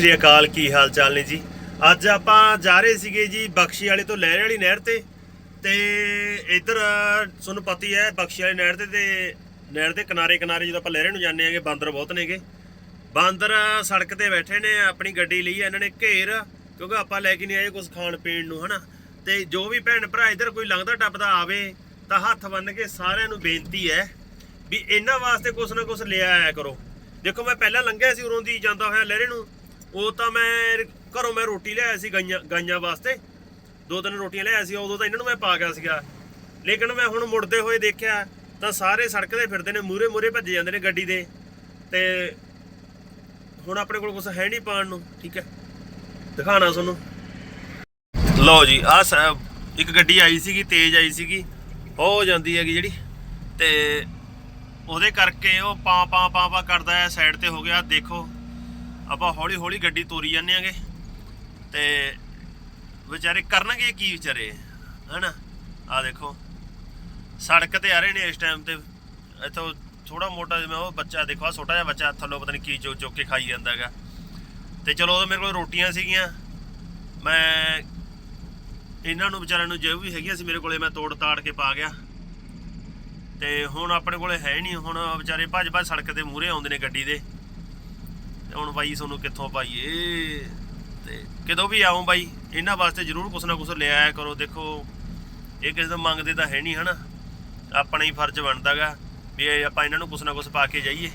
ਸ੍ਰੀ ਅਕਾਲ, ਕੀ ਹਾਲ ਚਾਲ ਨੇ ਜੀ? ਅੱਜ ਆਪਾਂ ਜਾ ਰਹੇ ਸੀਗੇ ਜੀ ਬਖਸ਼ੀ ਵਾਲੇ ਤੋਂ ਲਹਿਰੇ ਵਾਲੀ ਨਹਿਰ ਤੇ। ਤੇ ਇੱਧਰ, ਤੁਹਾਨੂੰ ਪਤਾ ਹੀ ਹੈ, ਬਖਸ਼ੀ ਵਾਲੀ ਨਹਿਰ ਤੇ ਤੇ ਨਹਿਰ ਦੇ ਕਿਨਾਰੇ ਕਿਨਾਰੇ ਜਦੋਂ ਆਪਾਂ ਲਹਿਰੇ ਨੂੰ ਜਾਂਦੇ ਆਂਗੇ ਬਾਂਦਰ ਬਹੁਤ ਨੇਗੇ। ਬਾਂਦਰ ਸੜਕ ਤੇ ਬੈਠੇ ਨੇ, ਆਪਣੀ ਗੱਡੀ ਲਈ ਇਹਨਾਂ ਨੇ ਘੇਰ, ਕਿਉਂਕਿ ਆਪਾਂ ਲੈ ਕੇ ਨਹੀਂ ਆਏ ਕੁਝ ਖਾਣ ਪੀਣ ਨੂੰ, ਹਨਾ? ਤੇ ਜੋ ਵੀ ਭੈਣ ਭਰਾ ਇੱਧਰ ਕੋਈ ਲੰਘਦਾ ਟੱਪਦਾ ਆਵੇ, ਤਾਂ ਹੱਥ ਬੰਨ ਕੇ ਸਾਰਿਆਂ ਨੂੰ ਬੇਨਤੀ ਹੈ ਵੀ ਇਹਨਾਂ ਵਾਸਤੇ ਕੁਛ ਨਾ ਕੁਛ ਲਿਆ ਆਇਆ ਕਰੋ। ਦੇਖੋ, ਮੈਂ ਪਹਿਲਾਂ ਲੰਘਿਆ ਸੀ ਉਰੋਂ ਦੀ, ਜਾਂਦਾ ਹੋਇਆ ਲਹਿਰੇ ਨੂੰ ਉਹ ਤਾਂ ਮੈਂ ਘਰੋਂ ਮੈਂ ਰੋਟੀ ਲਿਆਇਆ ਸੀ ਗਾਈਆਂ ਗਾਈਆਂ ਵਾਸਤੇ। ਦੋ ਤਿੰਨ ਰੋਟੀਆਂ ਲਿਆਇਆ ਸੀ, ਉਦੋਂ ਤਾਂ ਇਹਨਾਂ ਨੂੰ ਮੈਂ ਪਾ ਗਿਆ ਸੀਗਾ। ਲੇਕਿਨ ਮੈਂ ਹੁਣ ਮੁੜਦੇ ਹੋਏ ਦੇਖਿਆ, ਤਾਂ ਸਾਰੇ ਸੜਕ ਤੇ ਫਿਰਦੇ ਨੇ ਮੂਰੇ ਮੂਰੇ ਭੱਜੇ ਜਾਂਦੇ ਨੇ ਗੱਡੀ ਦੇ। ਤੇ ਹੁਣ ਆਪਣੇ ਕੋਲ ਕੁਝ ਹੈ ਨਹੀਂ ਪਾਣ ਨੂੰ, ਠੀਕ ਹੈ? ਦਿਖਾਣਾ ਤੁਹਾਨੂੰ। ਲਓ ਜੀ ਆ ਇੱਕ ਗੱਡੀ ਆਈ ਸੀਗੀ, ਤੇਜ਼ ਆਈ ਸੀਗੀ। ਹੋ ਜਾਂਦੀ ਹੈਗੀ ਜਿਹੜੀ। ਤੇ ਉਹਦੇ ਕਰਕੇ ਉਹ ਪਾਂ, ਪਾ, ਪਾਂ ਪਾਂ ਕਰਦਾ ਹੈ, ਸਾਈਡ ਤੇ ਹੋ ਗਿਆ। ਦੇਖੋ ਆਪਾਂ ਹੌਲੀ ਹੌਲੀ ਗੱਡੀ ਤੋਰੀ ਜਾਂਦੇ ਆਂਗੇ। ਤੇ ਵਿਚਾਰੇ ਕਰਨਗੇ ਕੀ ਵਿਚਾਰੇ, ਹਨਾ? ਆ ਦੇਖੋ, ਸੜਕ ਤੇ ਆ ਰਹੇ ਨੇ ਇਸ ਟਾਈਮ ਤੇ। ਇੱਥੋਂ ਥੋੜਾ ਮੋਟਾ ਜਿਵੇਂ ਉਹ ਬੱਚਾ ਦੇਖੋ ਆ ਛੋਟਾ ਜਿਹਾ ਬੱਚਾ ਥੱਲੋਂ ਪਤਾ ਨਹੀਂ ਕੀ ਚੁੱਕ ਚੁੱਕ ਕੇ ਖਾਈ ਜਾਂਦਾ ਹੈਗਾ। ਤੇ ਚਲੋ ਉਦੋਂ ਮੇਰੇ ਕੋਲ ਰੋਟੀਆਂ ਸੀਗੀਆਂ। ਮੈਂ ਇਹਨਾਂ ਨੂੰ ਵਿਚਾਰਿਆਂ ਨੂੰ ਜੋ ਵੀ ਹੈਗੀਆਂ ਸੀ ਮੇਰੇ ਕੋਲੇ ਮੈਂ ਤੋੜ ਤਾੜ ਕੇ ਪਾ ਗਿਆ। ਤੇ ਹੁਣ ਆਪਣੇ ਕੋਲੇ ਹੈ ਨਹੀਂ ਹੁਣ ਵਿਚਾਰੇ ਭੱਜ ਭੱਜ ਸੜਕ ਦੇ ਮੂਹਰੇ ਆਉਂਦੇ ਨੇ ਗੱਡੀ ਦੇ। ਤੇ ਹੁਣ ਬਾਈ ਤੁਹਾਨੂੰ ਕਿੱਥੋਂ ਪਾਈਏ? ਤੇ ਕਿਦੋਂ ਵੀ ਆਉਂ ਬਾਈ, ਇਹਨਾਂ ਵਾਸਤੇ ਜ਼ਰੂਰ ਕੁਛ ਨਾ ਕੁਛ ਲੈ ਆਇਆ ਕਰੋ। ਦੇਖੋ, ਇਹ ਕਿਸੇ ਤੋਂ ਮੰਗਦੇ ਤਾਂ ਹੈ ਨਹੀਂ, ਹਨਾ? ਆਪਣਾ ਹੀ ਫਰਜ਼ ਬਣਦਾਗਾ ਵੀ ਆਪਾਂ ਇਹਨਾਂ ਨੂੰ ਕੁਛ ਨਾ ਕੁਛ ਪਾ ਕੇ ਜਾਈਏ।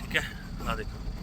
ਠੀਕ ਹੈ? ਆ ਦੇਖੋ।